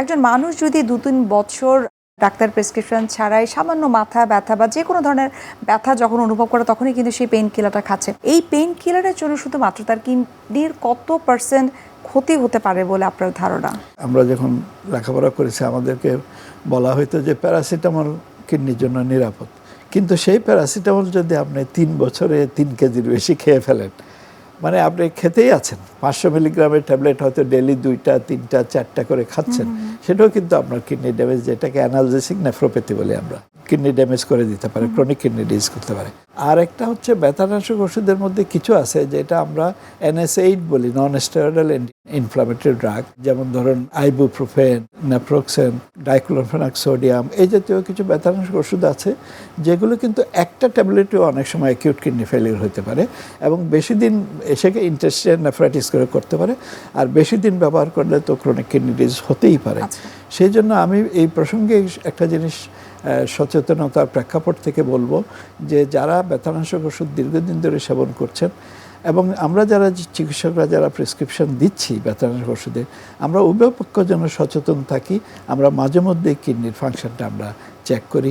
একজন মানুষ যদি দু তিন বছর ডাক্তার প্রেসক্রিপশন ছাড়াই সামান্য মাথা ব্যথা বা যে কোনো ধরনের ব্যথা যখন অনুভব করে, তখনই কিন্তু সেই পেইন কিলারটা খাচ্ছে। এই পেইন কিলারের জন্য শুধুমাত্র তার কিডনির কত পার্সেন্ট ক্ষতি হতে পারে বলে আপনার ধারণা? আমরা যখন লেখাপড়া করেছি, আমাদেরকে বলা হতো যে প্যারাসিটামল কিডনির জন্য নিরাপদ। কিন্তু সেই প্যারাসিটামল যদি আপনি তিন বছরে তিন কেজির বেশি খেয়ে ফেলেন মানে আপনি খেতেই আছেন। পাঁচশো মিলিগ্রামের ট্যাবলেট হয়তো ডেলি দুইটা তিনটা চারটা করে খাচ্ছেন। সেটাও কিন্তু আপনার কিডনি ড্যামেজ যেটাকে অ্যানালজেসিক নেফ্রোপ্যাথি বলি আমরা। কিডনি ড্যামেজ করে দিতে পারে ক্রনিক কিডনি ডিজিজ করতে পারে। আর একটা হচ্ছে ব্যথানাশক ওষুধের মধ্যে কিছু আছে যেটা আমরা এনএসএইড বলি নন স্টেরয়েডাল ইনফ্লামেটরি ড্রাগ যেমন ধরুন আইবুপ্রোফেন নেপ্রোক্সেন ডাইক্লোরোফেনাক সোডিয়াম এই জাতীয় কিছু ব্যথানাশক ওষুধ আছে যেগুলো কিন্তু একটা ট্যাবলেটেও অনেক সময় অ্যাকিউট কিডনি ফেলিয়ার হতে পারে এবং বেশি দিন এসেকে ইন্টারস্টিয়াল নেফ্রাইটিস করে করতে পারে আর বেশি দিন ব্যবহার করলে তো ক্রনিক কিডনি ডিজিজ হতেই পারে। আচ্ছা। সেই জন্য আমি এই প্রসঙ্গে একটা জিনিস সচেতনতার প্রেক্ষাপট থেকে বলব যে যারা ব্যথানাশক ওষুধ দীর্ঘদিন ধরে সেবন করছেন এবং আমরা যারা চিকিৎসকরা যারা প্রেসক্রিপশন দিচ্ছি ব্যথানাশক ওষুধে, আমরা উভয় পক্ষ যেন সচেতন থাকি, আমরা মাঝে মধ্যে কিডনির ফাংশনটা আমরা চেক করি।